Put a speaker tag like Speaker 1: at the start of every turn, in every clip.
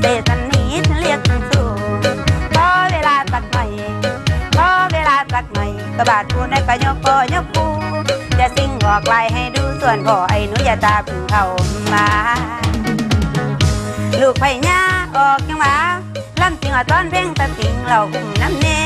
Speaker 1: เตะตันนีฉันเรียกมันสู้ก็เวลาตักใหม่ก็เวลาตักใหม่กรบาดปูในกระยกโยกปูจะสิ่งออกลให้ดูส่วนพ่อไอ้หนูอยตาพึ่งเข้ามา ลูกไผ่หญ้าออกจังหวะลำสิงอะตอนเพ่งตะสิงเรากุ้มน้ำเน่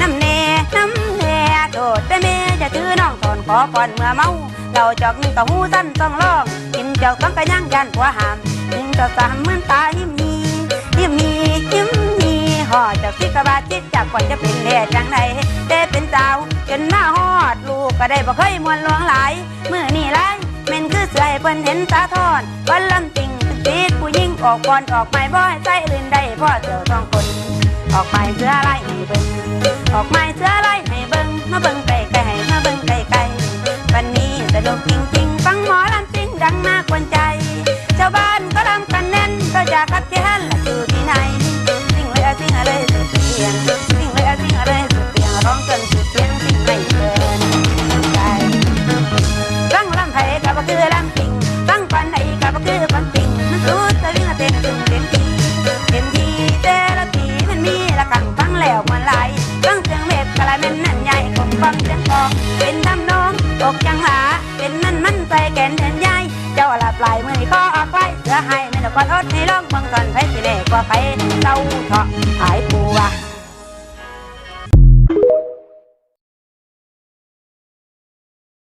Speaker 1: น้ำเน่น้ำเน่โดดแต่เมียจะถือน้องถอนขอปอนเมื่อเมาเราจอกนึงกับหูสั้นต้องร้องกินเจ้าต้องกระย่างยันหัวหามกินจอกสามเหมือนตาหิ้มิดจากก่อนจะเป็นแด่จังใดแต่เป็นเจ้าจนมาฮอดลูกก็ได้บ่เคยมวนหลวงหลายมือนี่ไรเม่นคือเสือให้เพิ่นเห็นตาทอนวันลำติงติดผู้หญิงออกก่อนออกไม่บ่ให้ใส่อื่นได้พ่อเจ้าต้องคนออกไม้เสื้อลายให้เบิ่งออกไม้เสื้อลายให้เบิ่งมาเบิ่งไก่ไก่มาเบิ่งไก่ไก่วันนี้สนุกจริงๆฟังหมอลำจริงดังมากกวนใจ จังเสียงกอง เป็นทำนองตกจังหา เป็นนั่นมันใจแก่นแทนใหญ่เจ้าละปลายมือขอออกไว้เพื่อให้ไม่ต้องกอดอดให้ร้องเบังตอนไผสิเล่กว่าไปเศร้าเถาะหายปัว